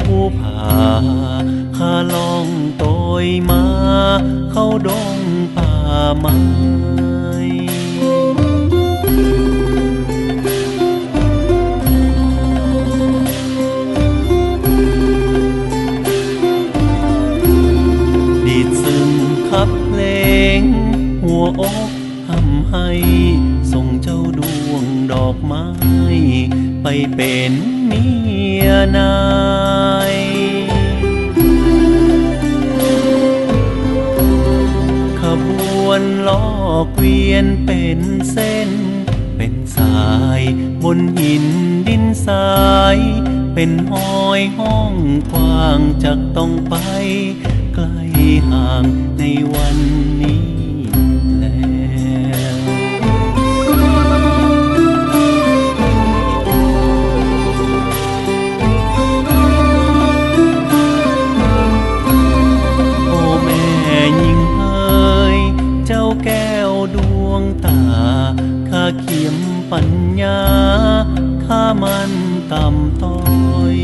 ผู้ผาข้าลองโตยมา เข้าดงป่าไม้ดีดซึมขับเพลง หัวอกทำให้ เจ้าดวงดอกไม้ ไปเป็นเมียนายขบวนล้อกเวียนเป็นเส้น เป็นสายบนหินดินทรายเป็นห้อยห้องกว้างจากต้องไป ไกลห่างในวันนี้ เขียมปัญญาข้ามันต่ำต้อย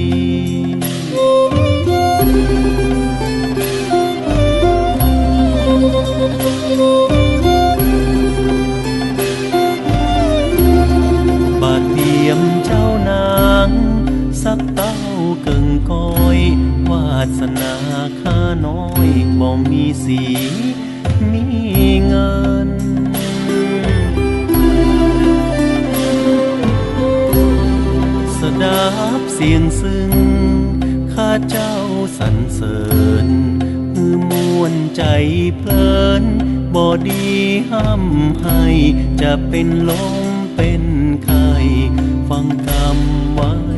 บาดเทียมเจ้านางสักเต้าเกิงก้อยวาสนาข้าน้อยบ่มีสีมีเงิน สียงซึ้ง ข้าเจ้าสรรเสริญมือมวนใจเพลินบ่ดีห้ำให้ จะเป็นลมเป็นไข้ฟังคำไว้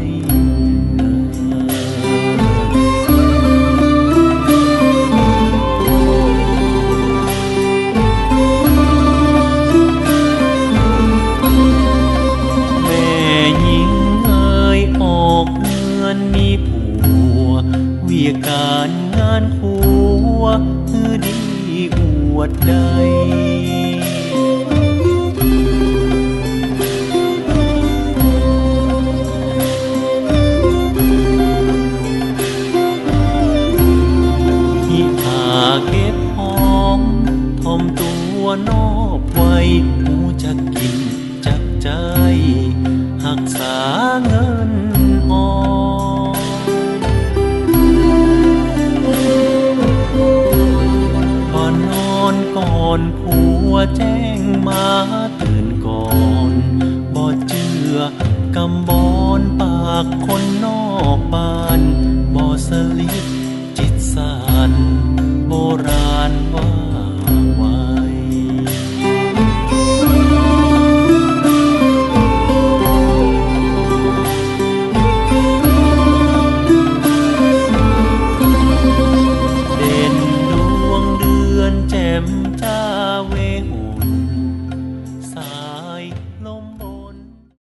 เงินมีผัว เวียการงานคัวคือดีอวดใดที่หาเก็บหอมทอมตัวนอบไว้หูจะกินจักใจหักษาเงิน อนผัวแจ้งมาตื่นก่อนบ่เจือกำบอนปากคนนอกบ้านบอสลิดจิตสานโบราณว่าว่า